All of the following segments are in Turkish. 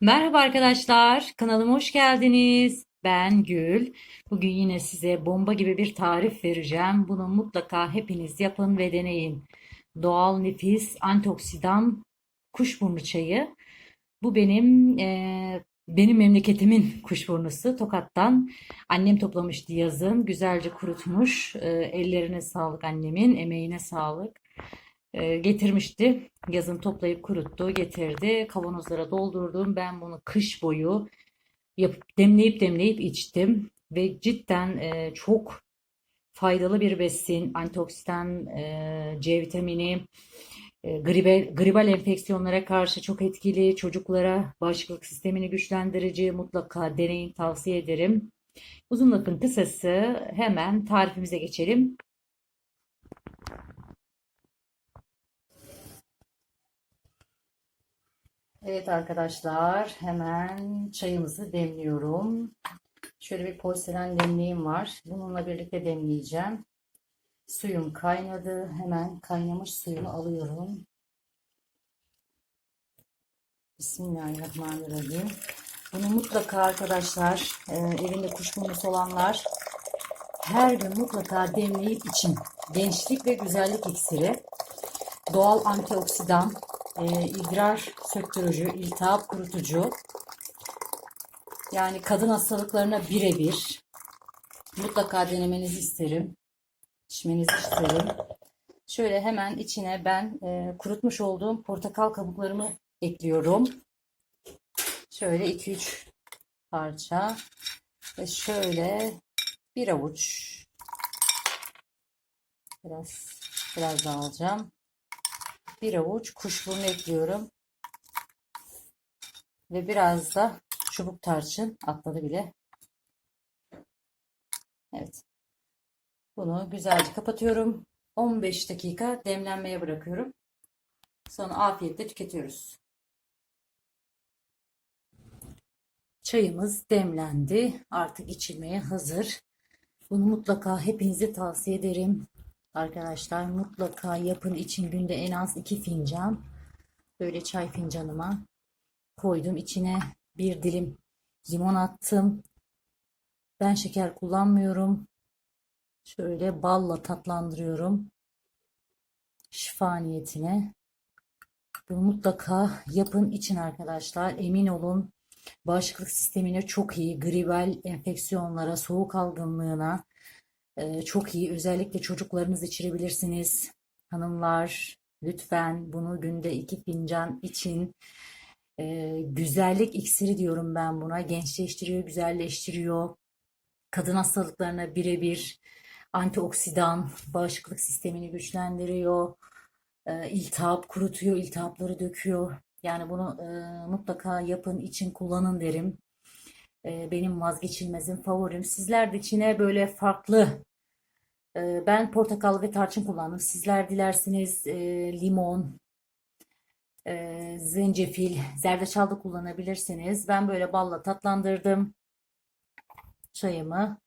Merhaba arkadaşlar, kanalıma hoş geldiniz. Ben Gül. Bugün yine size bomba gibi bir tarif vereceğim. Bunu mutlaka hepiniz yapın ve deneyin. Doğal, nefis, antioksidan kuşburnu çayı. Bu benim eee, benim memleketimin kuşburnusu Tokat'tan. Annem toplamıştı yazın, güzelce kurutmuş. Eee, ellerine sağlık annemin, emeğine sağlık. Eee, getirmişti. Yazın toplayıp kuruttu, getirdi. Kavanozlara doldurdum. Ben bunu kış boyu yapıp demleyip demleyip içtim ve cidden e, çok faydalı bir besin. Antioksidan, e, C vitamini, e, gribel, gribal enfeksiyonlara karşı çok etkili. Çocuklara bağışıklık sistemini güçlendirici. Mutlaka deneyin, tavsiye ederim. Uzun lafın kısası hemen tarifimize geçelim. Evet arkadaşlar, hemen çayımızı demliyorum. Şöyle bir porselen demliğim var. Bununla birlikte demleyeceğim. Suyum kaynadı. Hemen kaynamış suyunu alıyorum. Bismillahirrahmanirrahim. Bunu mutlaka arkadaşlar, e, evinde kuşburnusu olanlar her gün mutlaka demleyip için. Gençlik ve güzellik iksiri. Doğal antioksidan, e, idrar söktürücü, iltihap kurutucu. Yani kadın hastalıklarına birebir. Mutlaka denemenizi isterim. İçmenizi isterim. Şöyle hemen içine ben e, kurutmuş olduğum portakal kabuklarımı ekliyorum. Şöyle 2-3 parça ve şöyle bir avuç biraz biraz daha alacağım. Bir avuç kuşburnu ekliyorum. Ve biraz da çubuk tarçın atladı bile. Evet. Bunu güzelce kapatıyorum. 15 dakika demlenmeye bırakıyorum. Sonra afiyetle tüketiyoruz. Çayımız demlendi. Artık içilmeye hazır. Bunu mutlaka hepinize tavsiye ederim. Arkadaşlar mutlaka yapın için günde en az 2 fincan. Böyle çay fincanıma koydum. İçine bir dilim limon attım. Ben şeker kullanmıyorum. Şöyle balla tatlandırıyorum. Şifa niyetine. Bunu mutlaka yapın için arkadaşlar. Emin olun bağışıklık sistemine çok iyi. Gribal enfeksiyonlara, soğuk algınlığına çok iyi. Özellikle çocuklarınız içirebilirsiniz. Hanımlar lütfen bunu günde iki fincan için. Ee, güzellik iksiri diyorum ben buna. Gençleştiriyor, güzelleştiriyor. Kadın hastalıklarına birebir antioksidan, bağışıklık sistemini güçlendiriyor. Ee, iltihap kurutuyor, iltihapları döküyor. Yani bunu e, mutlaka yapın, için kullanın derim. Ee, benim vazgeçilmezim, favorim. Sizler de içine böyle farklı Ben portakal ve tarçın kullandım. Sizler dilerseniz e, limon, e, zencefil, zerdeçal da kullanabilirsiniz. Ben böyle balla tatlandırdım çayımı.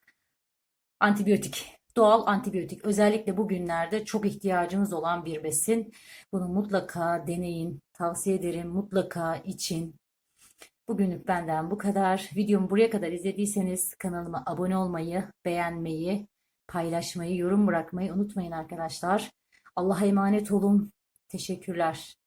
Antibiyotik, doğal antibiyotik. Özellikle bugünlerde çok ihtiyacımız olan bir besin. Bunu mutlaka deneyin. Tavsiye ederim. Mutlaka için. Bugünlük benden bu kadar. Videomu buraya kadar izlediyseniz kanalıma abone olmayı, beğenmeyi, paylaşmayı, yorum bırakmayı unutmayın arkadaşlar. Allah'a emanet olun. Teşekkürler.